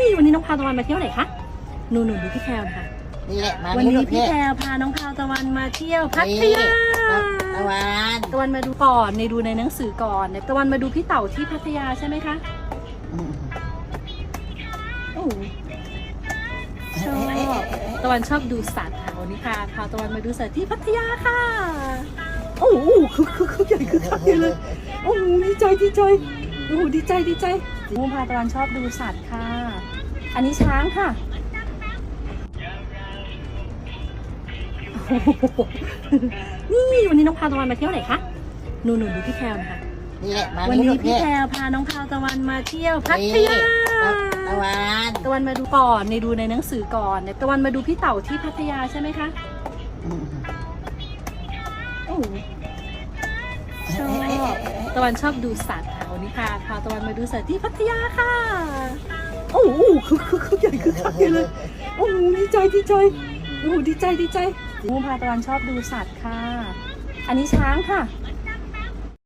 นี่วันนี้น้องพาวตะวันมาเที่ยวไหนคะหนูหนูดูพี่แพลวนะคะนี่แหละมาวันนี่นี้ลูกพี่เนี่ยแพลวพาน้องพาวตะวันมาเที่ยวพัทนี่ยาตะวันตะวันมาดูก่อนในดูในหนังสือก่อนตะวันมาดูพี่เต่าที่พัทยาใช่ไหมคะอืมโอ้โหชอบตะวันชอบดูสัตว์ค่ะวันนี้ค่ะพาตะวันมาดูสัตว์ที่พัทยาค่ะ โอ้โหคือคือคือใหญ่คือคักใหญ่เลย โอ้โหดีใจดีใจโอ้โหดีใจดีใจ มูพาตะวันชอบดูสัตว์ค่ะ อันนี้ช้างค่ะโอ้โหนี่วันนี้น้องพาตะวันมาเที่ยวไหนคะ หนูหนูดูพี่แพลวนะคะนี่แหละมาวันนี่นี้ลูกพี่เนี่ยแพรวพาน้องพาวตะวันมาเที่ยวพัทนี่ยาตะวันตะวันมาดูก่อนในดูในหนังสือก่อนตะวันมาดูพี่เต่าที่พัทยาใช่ไหมคะอืมโอ้โหชอบตะวันชอบดูสัตว์ค่ะวั นนี้ค่ะพาตะวันมาดูสัตว์ที่พัทยาค่ะ โอ้โหคือคือคือใหญ่คือคักใหญ่เลย โอ้โหดีใจดีใจโอ้โหดีใจดีใจมูพาตะวันชอบดูสัตว์ค่ะ อันนี้ช้างค่ะ